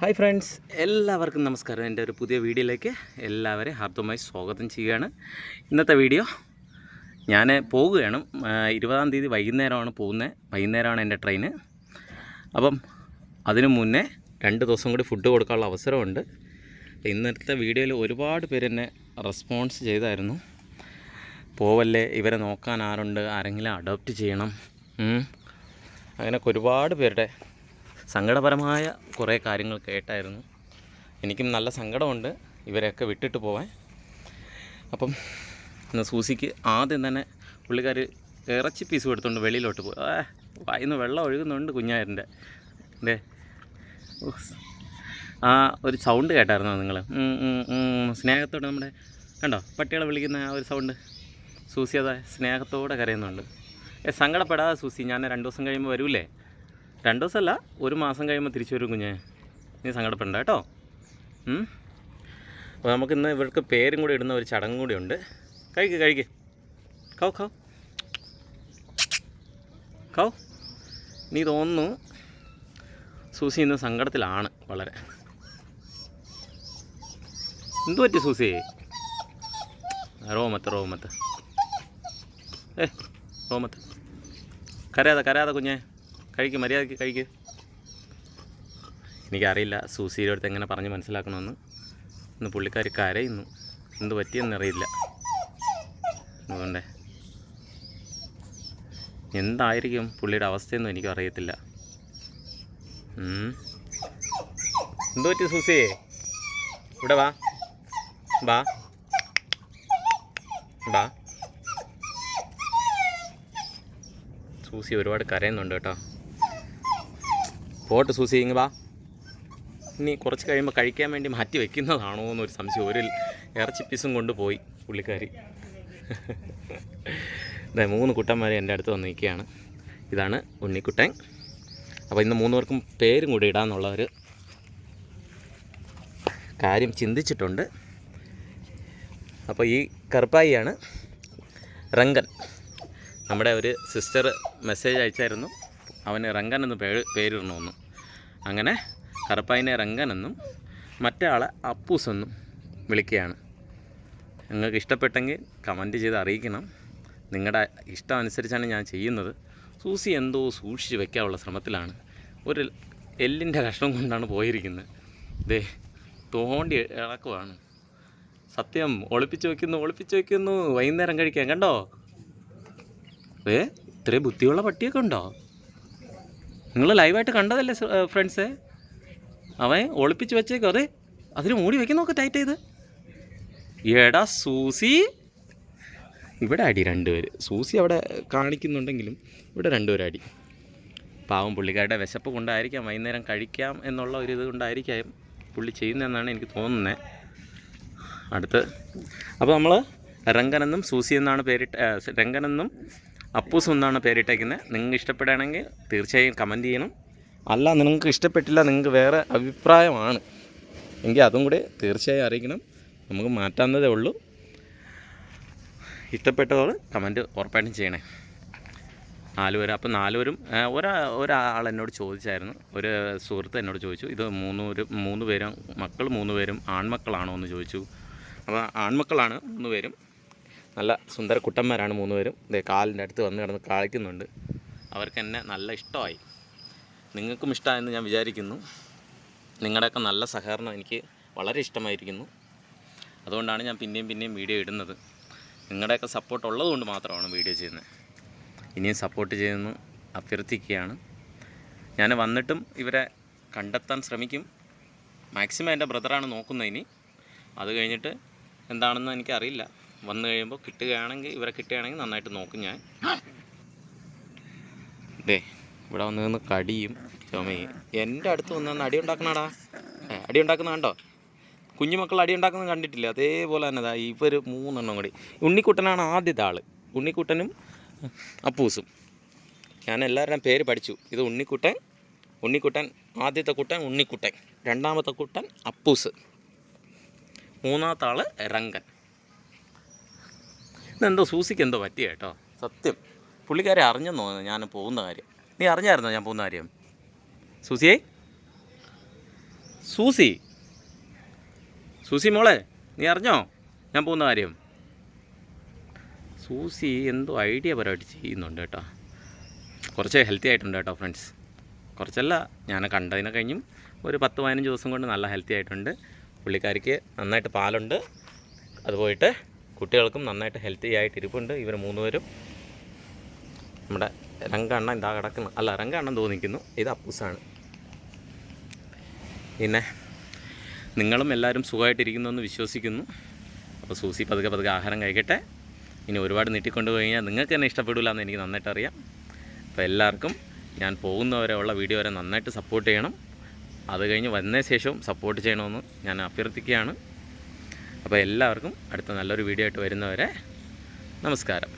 Hi friends. എല്ലാവർക്കും നമസ്കാരം. എന്റെ ഒരു പുതിയ വീഡിയോയിലേക്ക് എല്ലാവരെയും ഹാർദമായി സ്വാഗതം ചെയ്യുകയാണ്. ഇന്നത്തെ വീഡിയോ ഞാൻ പോവുകയാണ്. ഇരുപതാം തീയതി വൈകുന്നേരമാണ് പോകുന്നത്. വൈകുന്നേരമാണ് എന്റെ ട്രെയിന് അപ്പം അതിനു മുന്നേ രണ്ട് ദിവസം കൂടി ഫുഡ് കൊടുക്കാനുള്ള അവസരമുണ്ട്. ഇന്നത്തെ വീഡിയോയിൽ ഒരുപാട് പേര് എന്നെ റെസ്പോൺസ് ചെയ്തായിരുന്നു. പോവല്ലേ ഇവരെ നോക്കാൻ ആരുണ്ട് ആരെങ്കിലും അഡോപ്റ്റ് ചെയ്യണം. അങ്ങനെയൊക്കെ ഒരുപാട് പേരുടെ സങ്കടപരമായ കുറേ കാര്യങ്ങൾ കേട്ടായിരുന്നു. എനിക്കും നല്ല സങ്കടമുണ്ട് ഇവരെയൊക്കെ വിട്ടിട്ട് പോവാൻ. അപ്പം സൂസിക്ക് ആദ്യം തന്നെ പുള്ളിക്കാർ ഇറച്ചി പീസ് എടുത്തുകൊണ്ട് വെളിയിലോട്ട് പോയി. ആ വായിന്ന് വെള്ളം ഒഴുകുന്നുണ്ട് കുഞ്ഞായന്റെ അല്ലേ ആ ഒരു സൗണ്ട് കേട്ടായിരുന്നോ നിങ്ങൾ സ്നേഹത്തോടെ നമ്മുടെ കണ്ടോ? പട്ടികളെ വിളിക്കുന്ന ആ ഒരു സൗണ്ട് സൂസി അതാ സ്നേഹത്തോടെ കരയുന്നുണ്ട്. സങ്കടപ്പെടാതെ സൂസി ഞാൻ രണ്ട് ദിവസം കഴിയുമ്പോൾ വരൂലേ? രണ്ട് ദിവസമല്ല ഒരു മാസം കഴിയുമ്പോൾ തിരിച്ചു വരും കുഞ്ഞെ നീ സങ്കടപ്പെടണ്ട കേട്ടോ? അപ്പോൾ നമുക്കിന്ന് ഇവർക്ക് പേരും കൂടി ഇടുന്ന ഒരു ചടങ്ങും കൂടി ഉണ്ട്. കഴിക്ക് കഴിക്ക്. Cow cow. കൗ. നീ തോന്നുന്നു സൂസി ഇന്ന് സങ്കടത്തിലാണ് വളരെ. എന്തു പറ്റി സൂസി? റോമത്ത് റോമത്ത്. ഏ റോമത്ത്. കരയാതെ കരയാതെ കുഞ്ഞെ. കഴിക്ക് മര്യാദയ്ക്ക് കഴിക്ക്. എനിക്കറിയില്ല സൂസിയുടെ അടുത്ത് എങ്ങനെ പറഞ്ഞ് മനസ്സിലാക്കണമെന്ന്. ഇന്ന് പുള്ളിക്കാർ കരയുന്നു. എന്ത് പറ്റിയെന്നറിയില്ല അതുകൊണ്ടേ എന്തായിരിക്കും പുള്ളിയുടെ അവസ്ഥയൊന്നും എനിക്കും അറിയത്തില്ല. എന്ത് പറ്റി സൂസിയേ ഇവിടെ വാ. വാ. വാ. സൂസി ഒരുപാട് കരയുന്നുണ്ട് കേട്ടോ. പോട്ട് സൂസി ഇങ്ങ് വാ. ഇനി കുറച്ച് കഴിയുമ്പോൾ കഴിക്കാൻ വേണ്ടി മാറ്റി വെക്കുന്നതാണോ എന്നൊരു സംശയം. ഒരു ഇറച്ചി പീസും കൊണ്ടുപോയി പുള്ളിക്കാരി. അതെ മൂന്ന് കുട്ടന്മാരെ എന്റെ അടുത്ത് വന്ന് നിൽക്കുകയാണ്. ഇതാണ് ഉണ്ണിക്കുട്ടൻ. അപ്പോൾ ഇന്ന് മൂന്ന് പേർക്കും പേരും കൂടി ഇടാന്നുള്ള ഒരു കാര്യം ചിന്തിച്ചിട്ടുണ്ട്. അപ്പോൾ ഈ കറുപ്പായിയാണ് റങ്കൻ നമ്മുടെ ഒരു സിസ്റ്റർ മെസ്സേജ് അയച്ചായിരുന്നു. അവന് റങ്കൻ എന്ന് പേര് പേരിടണമെന്ന്. അങ്ങനെ കറുപ്പായിനെ റങ്കൻ എന്നും മറ്റേ അപ്പൂസ് എന്നും വിളിക്കുകയാണ് നിങ്ങൾക്ക് ഇഷ്ടപ്പെട്ടെങ്കിൽ കമന്റ് ചെയ്ത് അറിയിക്കണം. നിങ്ങളുടെ ഇഷ്ടം അനുസരിച്ചാണ് ഞാൻ ചെയ്യുന്നത്. സൂസി എന്തോ സൂക്ഷിച്ച് വെക്കാനുള്ള ശ്രമത്തിലാണ്. ഒരു എല്ലിന്റെ കഷ്ണം കൊണ്ടാണ് പോയിരിക്കുന്നത്. ദേ തോണ്ടി ഇളക്കുവാണ്. സത്യം ഒളിപ്പിച്ച് വെക്കുന്നു ഒളിപ്പിച്ച് വെക്കുന്നു. വൈകുന്നേരം കഴിക്കാൻ കണ്ടോ? ഏ ഇത്രയും ബുദ്ധിയുള്ള പട്ടിയൊക്കെ ഉണ്ടോ? നിങ്ങൾ ലൈവായിട്ട് കണ്ടതല്ലേ ഫ്രണ്ട്സ്? അവൻ ഒളിപ്പിച്ച് വെച്ചേക്കോ. അതെ അതിന് മൂടി വെക്കുന്നൊക്കെ ടൈറ്റ് ചെയ്ത്. എടാ സൂസി. ഇവിടെ അടി രണ്ടുപേര്. സൂസി അവിടെ കാണിക്കുന്നുണ്ടെങ്കിലും ഇവിടെ രണ്ടുപേര് അടി. പാവം പുള്ളിക്കാരുടെ വിശപ്പ് കൊണ്ടായിരിക്കാം വൈകുന്നേരം കഴിക്കാം എന്നുള്ള ഒരു ഇത് കൊണ്ടായിരിക്കാം പുള്ളി ചെയ്യുന്നതെന്നാണ് എനിക്ക് തോന്നുന്നത് അടുത്ത്. അപ്പോൾ നമ്മൾ രംഗനെന്നും സൂസി എന്നാണ് പേരിട്ട് രംഗനെന്നും അപ്പൂസും എന്നാണ് പേരിട്ടേക്കുന്നത്. നിങ്ങൾക്ക് ഇഷ്ടപ്പെടുകയാണെങ്കിൽ തീർച്ചയായും കമന്റ് ചെയ്യണം. അല്ല നിങ്ങൾക്ക് ഇഷ്ടപ്പെട്ടില്ല നിങ്ങൾക്ക് വേറെ അഭിപ്രായമാണ് എങ്കിൽ അതും കൂടി തീർച്ചയായും അറിയിക്കണം. നമുക്ക് മാറ്റാവുന്നതേ ഉള്ളൂ. ഇഷ്ടപ്പെട്ടവർ കമന്റ് ഉറപ്പായിട്ടും ചെയ്യണേ. നാലുപേരും അപ്പം നാലുപേരും ഒരാ ഒരാൾ എന്നോട് ചോദിച്ചായിരുന്നു. ഒരു സുഹൃത്ത് എന്നോട് ചോദിച്ചു. ഇത് മൂന്ന് പേരും മൂന്ന് പേരും മക്കൾ മൂന്ന് പേരും ആൺമക്കളാണോ എന്ന് ചോദിച്ചു. അപ്പോൾ ആൺമക്കളാണ് മൂന്ന് പേരും നല്ല സുന്ദര കുട്ടന്മാരാണ് മൂന്നുപേരും. ഇതേ കാലിന്റെ അടുത്ത് വന്ന് കിടന്ന് കളിക്കുന്നുണ്ട്. അവർക്ക് എന്നെ നല്ല ഇഷ്ടമായി. നിങ്ങൾക്കും ഇഷ്ടമായെന്ന് ഞാൻ വിചാരിക്കുന്നു. നിങ്ങളുടെയൊക്കെ നല്ല സഹകരണം എനിക്ക് വളരെ ഇഷ്ടമായിരിക്കുന്നു. അതുകൊണ്ടാണ് ഞാൻ പിന്നെയും പിന്നെയും വീഡിയോ ഇടുന്നത്. നിങ്ങളുടെയൊക്കെ സപ്പോർട്ട് ഉള്ളതുകൊണ്ട് മാത്രമാണ് വീഡിയോ ചെയ്യുന്നത്. ഇനിയും സപ്പോർട്ട് ചെയ്യുന്നു അഭ്യർത്ഥിക്കുകയാണ്. ഞാൻ വന്നിട്ടും ഇവരെ കണ്ടെത്താൻ ശ്രമിക്കും. മാക്സിമം എന്റെ ബ്രദറാണ് നോക്കുന്നത് ഇനി. അത് കഴിഞ്ഞിട്ട് എന്താണെന്ന് എനിക്കറിയില്ല. വന്നു കഴിയുമ്പോൾ കിട്ടുകയാണെങ്കിൽ ഇവരെ കിട്ടുകയാണെങ്കിൽ നന്നായിട്ട് നോക്കും ഞാൻ. ദേ ഇവിടെ വന്ന് നിന്ന് കടിയും ചുമയും. എന്റെ അടുത്ത് വന്ന് നിന്ന് അടി ഉണ്ടാക്കണടാ. അടി ഉണ്ടാക്കുന്ന കണ്ടോ? കുഞ്ഞുമക്കൾ അടി ഉണ്ടാക്കുന്നത് കണ്ടിട്ടില്ല. അതേപോലെ തന്നെ ദാ ഇവർ മൂന്നെണ്ണം കൂടി. ഉണ്ണിക്കുട്ടനാണ് ആദ്യത്തെ ആൾ ഉണ്ണിക്കുട്ടനും അപ്പൂസും. ഞാൻ എല്ലാവരുടെയും പേര് പഠിച്ചു. ഇത് ഉണ്ണിക്കുട്ടൻ ഉണ്ണിക്കുട്ടൻ ആദ്യത്തെ കുട്ടൻ ഉണ്ണിക്കുട്ടൻ. രണ്ടാമത്തെ കുട്ടൻ അപ്പൂസ്. മൂന്നാമത്തെ ആൾ രംഗൻ. ഇതെന്തോ സൂസിക്ക് എന്തോ പറ്റിയ കേട്ടോ. സത്യം. പുള്ളിക്കാരെ അറിഞ്ഞെന്ന് തോന്നുന്നു ഞാൻ പോകുന്ന കാര്യം. നീ അറിഞ്ഞായിരുന്നോ ഞാൻ പോകുന്ന കാര്യം? സൂസിയെ? സൂസി? സൂസി മോളെ നീ അറിഞ്ഞോ ഞാൻ പോകുന്ന കാര്യം? സൂസി എന്തോ ഐഡിയ പരമായിട്ട് ചെയ്യുന്നുണ്ട് കേട്ടോ. കുറച്ച് ഹെൽത്തി ആയിട്ടുണ്ട് കേട്ടോ ഫ്രണ്ട്സ് കുറച്ചല്ല ഞാൻ കണ്ടതിനെ കഴിഞ്ഞും ഒരു പത്ത് പതിനഞ്ച് ദിവസം കൊണ്ട് നല്ല ഹെൽത്തി ആയിട്ടുണ്ട്. പുള്ളിക്കാരിക്ക് നന്നായിട്ട് പാലുണ്ട്. അത് പോയിട്ട് കുട്ടികൾക്കും നന്നായിട്ട് ഹെൽത്തി ആയിട്ട് ഇരിപ്പുണ്ട് ഇവർ മൂന്നുപേരും നമ്മുടെ രംഗണ്ണ ഇതാ കിടക്കുന്നു. അല്ല രംഗണ്ണൻ തോന്നിക്കുന്നു. ഇത് അപ്പൂസാണ് പിന്നെ നിങ്ങളും എല്ലാവരും സുഖമായിട്ടിരിക്കുന്നു എന്ന് വിശ്വസിക്കുന്നു. അപ്പോൾ സൂസി പതുക്കെ പതുക്കെ ആഹാരം കഴിക്കട്ടെ. ഇനി ഒരുപാട് നീട്ടിക്കൊണ്ട് പോയി കഴിഞ്ഞാൽ നിങ്ങൾക്ക് തന്നെ ഇഷ്ടപ്പെടില്ല എന്ന് എനിക്ക് നന്നായിട്ട് അറിയാം. അപ്പോൾ എല്ലാവർക്കും ഞാൻ പോകുന്നവരെ ഉള്ള വീഡിയോ വരെ നന്നായിട്ട് സപ്പോർട്ട് ചെയ്യണം. അത് കഴിഞ്ഞ് വന്ന ശേഷവും സപ്പോർട്ട് ചെയ്യണമെന്ന് ഞാൻ അഭ്യർത്ഥിക്കുകയാണ്. അപ്പോൾ എല്ലാവർക്കും അടുത്ത നല്ലൊരു വീഡിയോ ആയിട്ട് വരുന്നവരെ നമസ്കാരം.